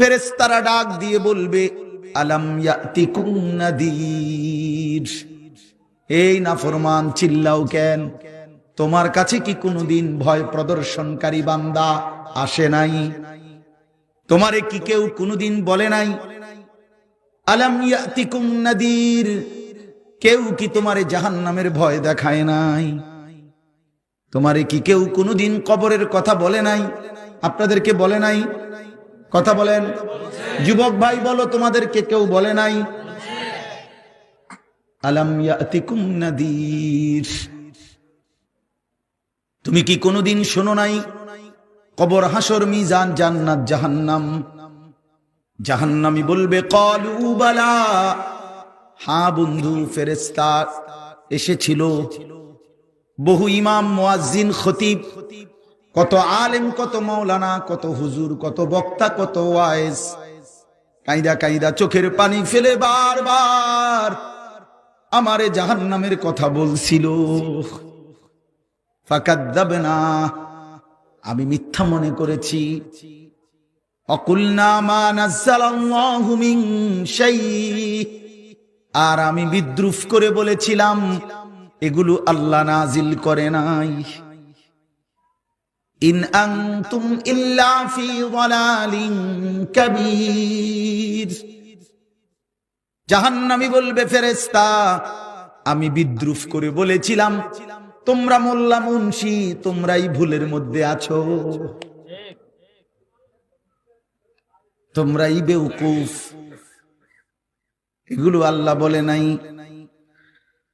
ফেরেস্তারা ডাক দিয়ে বলবে, আলাম নাদির? এই নাফরমান, চিল্লাও কেন? তোমার কাছে কি কোনোদিন ভয় প্রদর্শনকারী বান্দা আসে নাই? তোমারে কি কেউ কোনোদিন বলে নাই? আলাম ইয়াতিকুম নাদির? কেউ কি তোমারে জাহান্নামের ভয় দেখায় নাই? তোমারে কি কেউ কোনোদিন কবরের কথা বলে নাই? আপনাদেরকে বলে নাই? কথা বলেন। যুবক ভাই, বলো, তোমাদেরকে কেউ বলে নাই? আলাম নাদির। তুমি কি কোনোদিন শোনো নাই? কবর, হাসর, মিজান, জান্নাত, জাহান্নাম। জাহান্নামি বলবে, কলু বালা। হা বন্ধু ফেরেস্তা এসেছিল। বহু ইমাম, মুয়াজ্জিন, খতিব কত আলেম, কত মৌলানা কত হুজুর, কত বক্তা, কত ওয়াইজ। কাইদা কাইদা, চোখের পানি ফেলে বারবার আমারে জাহান্নামের কথা বলছিল। ফাকাত ফাকাদ্দাবে না আমি মিথ্যা মনে করেছি। আর আমি বিদ্রুপ করে বলেছিলাম, এগুলো আল্লাহ নাজিল করে নাই। ইন আনতুম ইল্লা ফি যালালিন কাবীর। জাহান্নামী বলবে, ফেরেশতা, আমি বিদ্রুপ করে বলেছিলাম, তোমরা মোল্লা মুন্সি, তোমরাই ভুলের মধ্যে আছো। তোমরাই বেউকুফ। এগুলো আল্লাহ বলে নাই।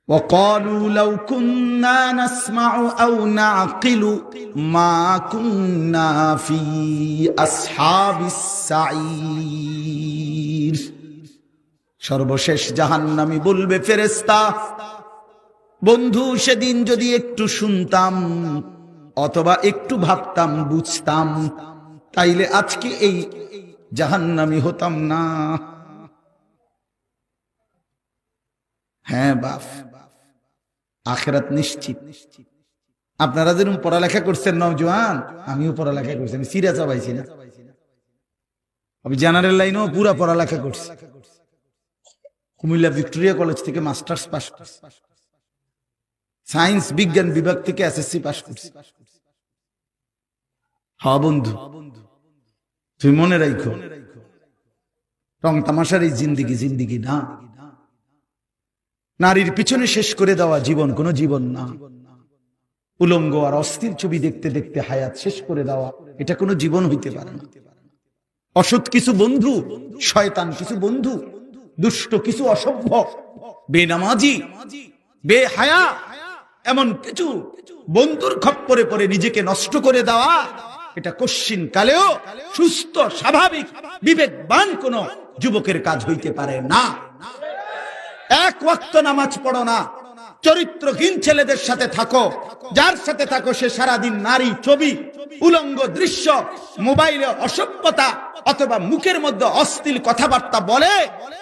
وقالوا لو كنا نسمع أو نعقل ما كنا في أصحاب السعير সর্বশেষ জাহান্নামি বলবে ফেরেস্তা বন্ধু সেদিন যদি একটু শুনতাম অথবা একটু ভাবতাম বুঝতাম তাইলে আজকে এই জাহান্নামি হতাম না হ্যাঁ বাপ। আখেরাত নিশ্চিত। আপনারা যেরকম পড়ালেখা করছেন নওজোয়ান, আমিও পড়ালেখা করছি, আমি সিরিয়া চাবাইছি না। আমি জেনারেল লাইনেও পুরা পড়ালেখা করছি। কুমিল্লা ভিক্টোরিয়া কলেজ থেকে মাস্টার্স করছি। সায়েন্স, বিজ্ঞান বিভাগ থেকে এসএসসি পাস করছি। হ্যাঁ বন্ধু। তুমি মনে রাখো রং তামাশার এই জিন্দিগি জিন্দিগি না। নারীর পিছনে শেষ করে দেওয়া জীবন কোনো জীবন না। উলঙ্গ আর অস্থির ছবি দেখতে দেখতে হায়াত শেষ করে দেওয়া, এটা কোনো জীবন হইতে পারে না। অসৎ কিছু বন্ধু, শয়তান কিছু বন্ধু, দুষ্ট কিছু অসভ্য, বেনামাজি, বেহায়া, এমন কিছু বন্ধুর খপ্পরে পরে নিজেকে নষ্ট করে দেওয়া, এটা কশ্চিন কালেও সুস্থ, স্বাভাবিক, বিবেকবান কোন যুবকের কাজ হইতে পারে না। এক ওয়াক্ত নামাজ পড়ো না। চরিত্রহীন ছেলেদের সাথে থাকো। যার সাথে থাকো সে সারাদিন নারী ছবি, উলঙ্গ দৃশ্য, মোবাইলে অসভ্যতা অথবা মুখের মধ্যে অস্থির কথাবার্তা বলে।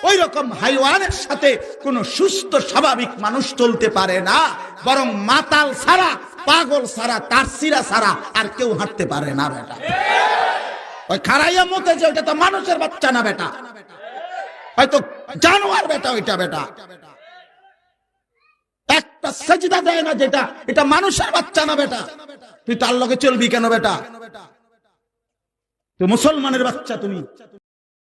ওই রকম হাইওয়ানের সাথে কোন সুস্থ, স্বাভাবিক মানুষ চলতে পারে না। বরং মাতাল সারা পাগল সারা তারসিরা সারা আর কেউ হাঁটতে পারে না, বেটা। ওই খারাইয়া মতে যে ওইটা তো মানুষের বাচ্চা না, বেটা। হয়তো জানোয়ার বেটা ওইটা বেটা। একটা সেজদা দেয় না যেটা, এটা মানুষের বাচ্চা না বেটা। তুই তার লগে চলবি কেন বেটা? তুই মুসলমানের বাচ্চা তুমি।